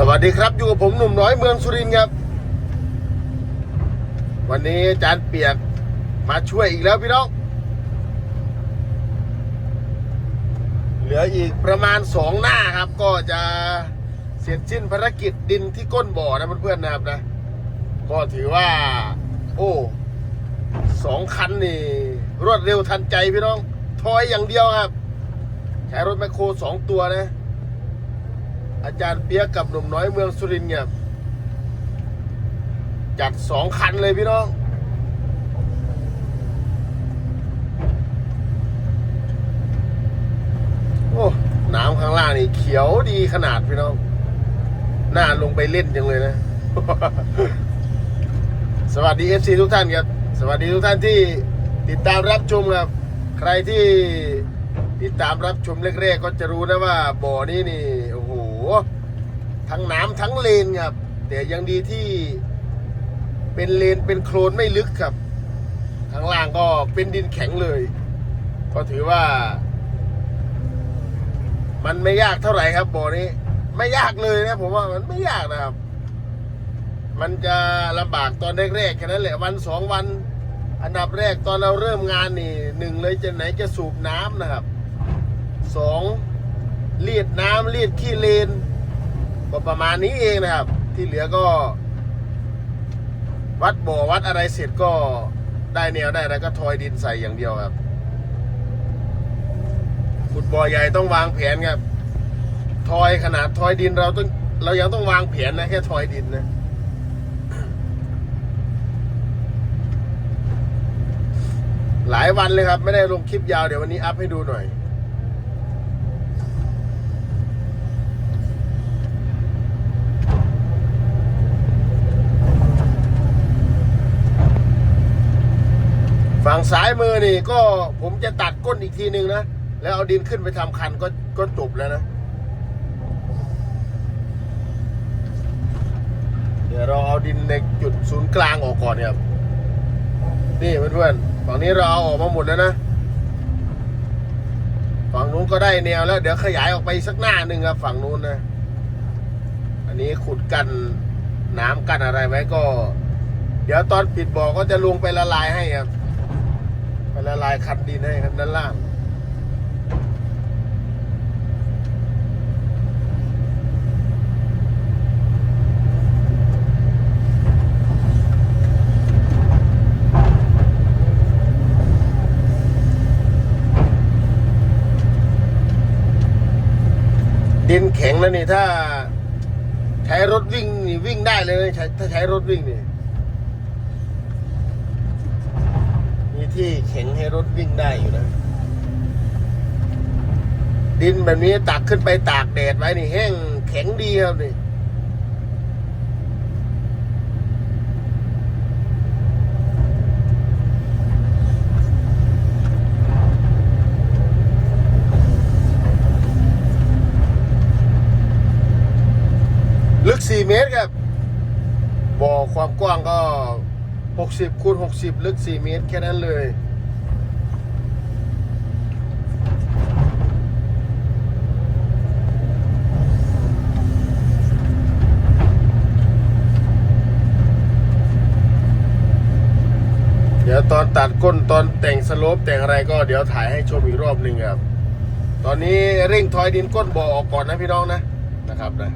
สวัสดีครับ อยู่กับผมหนุ่มน้อยเมืองสุรินทร์ครับ วันนี้อาจารย์เปียกมาช่วยอีกแล้วพี่น้อง เหลืออีกประมาณสองหน้าครับ ก็จะเสร็จสิ้นภารกิจดินที่ก้นบ่อนะเพื่อนๆนะครับนะ ก็ถือว่า โอ้สองคันนี่ รวดเร็วทันใจพี่น้อง ทอยอย่างเดียวครับ ใช้รถแมคโครสองตัวนะ อาจารย์เปียกกับหนุ่มน้อยเมืองสุรินทร์เนี่ยจัดสองคันเลยพี่น้อง โอ้น้ำข้างล่างนี่เขียวดีขนาดพี่น้องน่าลงไปเล่นจังเลยนะ สวัสดีเอฟซีทุกท่านครับ สวัสดีทุกท่านที่ติดตามรับชมครับ ใครที่ติดตามรับชมแรกๆก็จะรู้นะว่าบ่อนี้นี่ ทั้งน้ำทั้งเลนครับ แต่ยังดีที่เป็นเลนเป็นโคลนไม่ลึกครับ ข้างล่างก็เป็นดินแข็งเลย ก็ถือว่า มันไม่ยากเท่าไหร่ครับบ่อนี้ ไม่ยากเลยนะผมว่ามันไม่ยากนะครับ มันจะลำบากตอนแรกๆแค่นั้นแหละวันสองวัน อันดับแรกตอนเราเริ่มงานนี่หนึ่งเลยจะไหนจะสูบน้ำนะครับสอง เลียดน้ำเลียดขี้เลนก็ประมาณนี้เองนะครับ ที่เหลือก็ วัดบ่อวัดอะไรเสร็จก็ได้แนวได้แล้วก็ทอยดินใส่อย่างเดียวครับขุดบ่อใหญ่ต้องวางแผนครับ ทอยขนาดทอยดินเราต้องเรายังต้องวางแผนนะแค่ทอยดินนะหลายวันเลยครับ ไม่ได้ลงคลิปยาวเดี๋ยววันนี้อัพให้ดูหน่อย ฝั่งซ้าย มือนี่ก็ผมจะตัดก้นอีกทีนึงนะ แล้วเอาดินขึ้นไปทำคันก็ก็จบแล้วนะ เดี๋ยวเราเอาดินในจุดศูนย์กลางออกก่อนครับนี่เพื่อนๆฝั่งนี้เราเอาออกมาหมดแล้วนะฝั่งนู้นก็ได้แนวแล้ว เดี๋ยวขยายออกไปสักหน้าหนึ่งครับฝั่งนู้นนะ อันนี้ขุดกันน้ำกันอะไรไว้ก็ เดี๋ยวตอนปิดบ่อก็จะลงไปละลายให้ครับายคันดินให้ครับด้านล่างดินแข็งแล้วนี่ถ้า ใช้รถวิ่งนี่วิ่งได้เลยใช้ถ้าใช้รถวิ่งนี่ ที่แข็งให้รถวิ่งได้อยู่นะ ดินแบบนี้ตักขึ้นไปตากแดดไว้นี่แห้งแข็งดีครับนี่ลึก 4 เมตรครับ บ่อความกว้างก็ 60คูณ60 ลึก 4 เมตร แค่นั้นเลย เดี๋ยวตอนตัดก้นตอนแต่งสโลปแต่งอะไรก็เดี๋ยวถ่ายให้ชมอีกรอบหนึ่งครับ ตอนนี้เร่งทอยดินก้นบ่อออกก่อนนะพี่น้องนะนะครับนะ